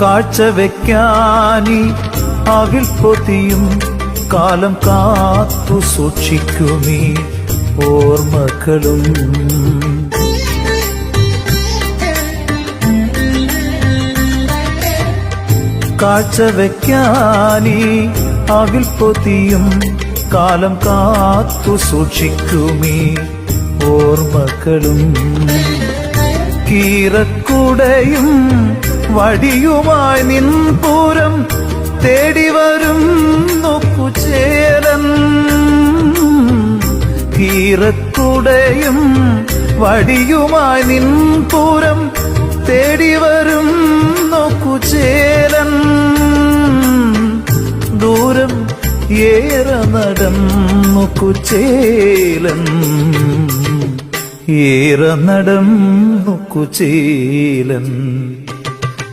കാഴ്ചവെക്കാനി അവിൽ പൊതിയും കാലം കാത്തു സൂക്ഷിക്കുമീ ഓർമ്മകളും. കാഴ്ചവെക്കാനി അവിൽ പൊതിയും കാലം കാത്തു സൂക്ഷിക്കുമീ ഓർമ്മകളും. കീറക്കുടയും വടിയുമായി നിൻപൂരം തേടി വരും നോക്കുചേരൻ കീറക്കുടയും വടിയുമായി നിൻപൂരം തേടി വരും നോക്കുചേരൻ ദൂരം ഏറെ നടന്നു കുചേലൻ. ഏറെ നടന്നു കുചേലൻ.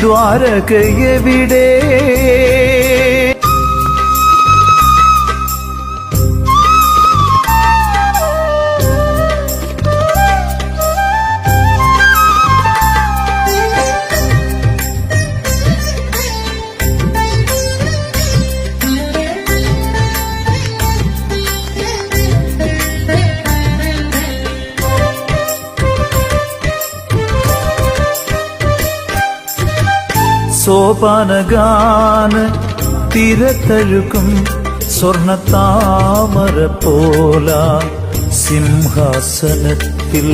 ദ്വാരകയെവിടെ? സോപാനഗാന തിരത്തഴുക്കും സ്വർണ താമര പോല സിംഹാസനത്തിൽ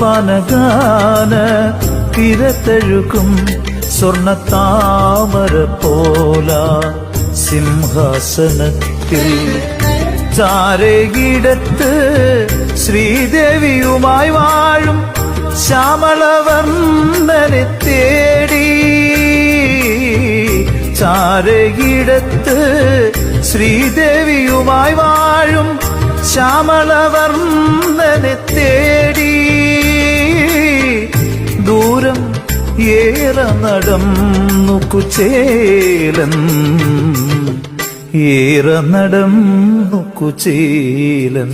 സോപാനഗാന തിരത്തഴുക്കും സ്വർണ താമര പോല സിംഹാസനത്തിൽ ചാരകിടത്ത് ശ്രീദേവിയുമായി വാഴും ശ്യാമളവർണനെ തേടി. ചാരയിടത്ത് ശ്രീദേവിയുമായി വാഴും ശ്യാമളവർണനെ തേടി. ദൂരം ഏറെ നടന്നു കുചേലൻ ഏറെ നടന്നു കുചേലൻ.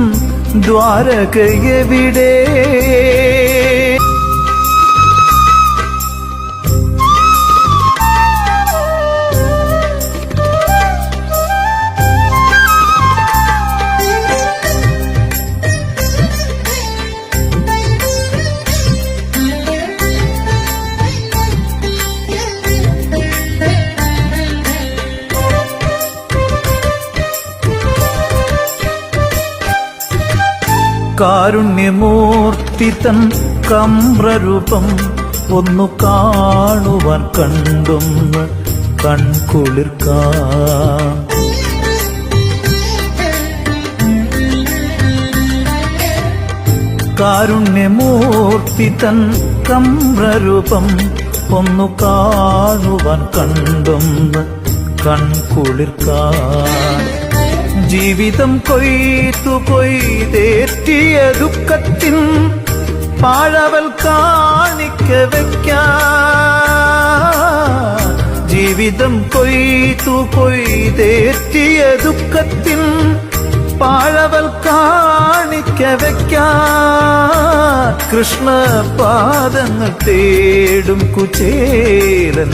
ദ്വാരകയെവിടെ കാരുണ്യമൂർത്തി തൻ കമ്രരൂപം ഒന്നു കാണുവാൻ കണ്ടൊന്ന് കൺകുളിർക്കാൻ കാരുണ്യമൂർത്തി തൻ കമ്രരൂപം ഒന്നു കാണുവാൻ കണ്ടും കൺകുളിർക്കാൻ ജീവിതം കൊയ്ത്തു കൊയ്തേറ്റിയ ദുഃഖത്തിൻ പാഴവൽ കാണിക്ക വയ്ക്കാൻ ജീവിതം കൊയ്ത്തു കൊയ്തേറ്റിയ ദുഃഖത്തിൻ പാഴവൽ കാണിക്ക വയ്ക്കാൻ കൃഷ്ണ പാദങ്ങൾ തേടും കുചേലൻ